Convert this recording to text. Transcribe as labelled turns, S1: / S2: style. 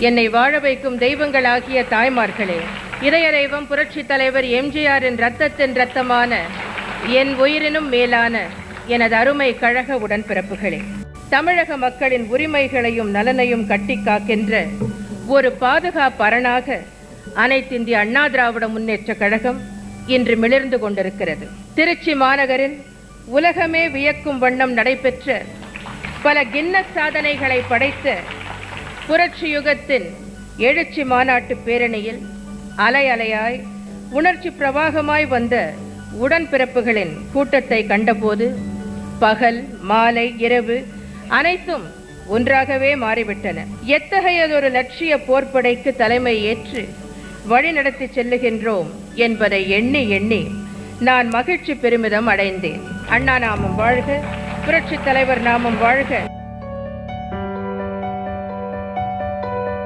S1: என்னை வாழ வைக்கும் தெய்வங்களாகிய தாய்மார்களே இதயதெய்வம் புரட்சி தலைவர் எம்ஜிஆரின் ரத்தத்தின் ரத்தமான என் உயிரினும் மேலான எனது அருமை கழக உடன்பிறப்புகளே தமிழக மக்களின் உரிமைகளையும் நலனையும் கட்டி காக்கின்ற ஒரு பாதுகாப்பரணாக அனைத்திந்திய அண்ணா திராவிட முன்னேற்ற கழகம் இன்று மிளிர்ந்து கொண்டிருக்கிறது. திருச்சி மாநகரில் உலகமே வியக்கும் வண்ணம் நடைபெற்ற பல கின்னஸ் சாதனைகளை படைத்த புரட்சி யுகத்தின் எழுச்சி மாநாட்டு பேரணியில் அலை அலையாய் உணர்ச்சி பிரவாகமாய் வந்த உடன்பிறப்புகளின் கூட்டத்தை கண்டபோது பகல் மாலை இரவு அனைத்தும் ஒன்றாகவே மாறிவிட்டன. எத்தகையதொரு லட்சிய போர்ப்படைக்கு தலைமை ஏற்று வழிநடத்தி செல்லுகின்றோம் என்பதை எண்ணி எண்ணி நான் மகிழ்ச்சி பெருமிதம் அடைந்தேன். அண்ணா நாமம் வாழ்க புரட்சி தலைவர் நாமம் வாழ்க.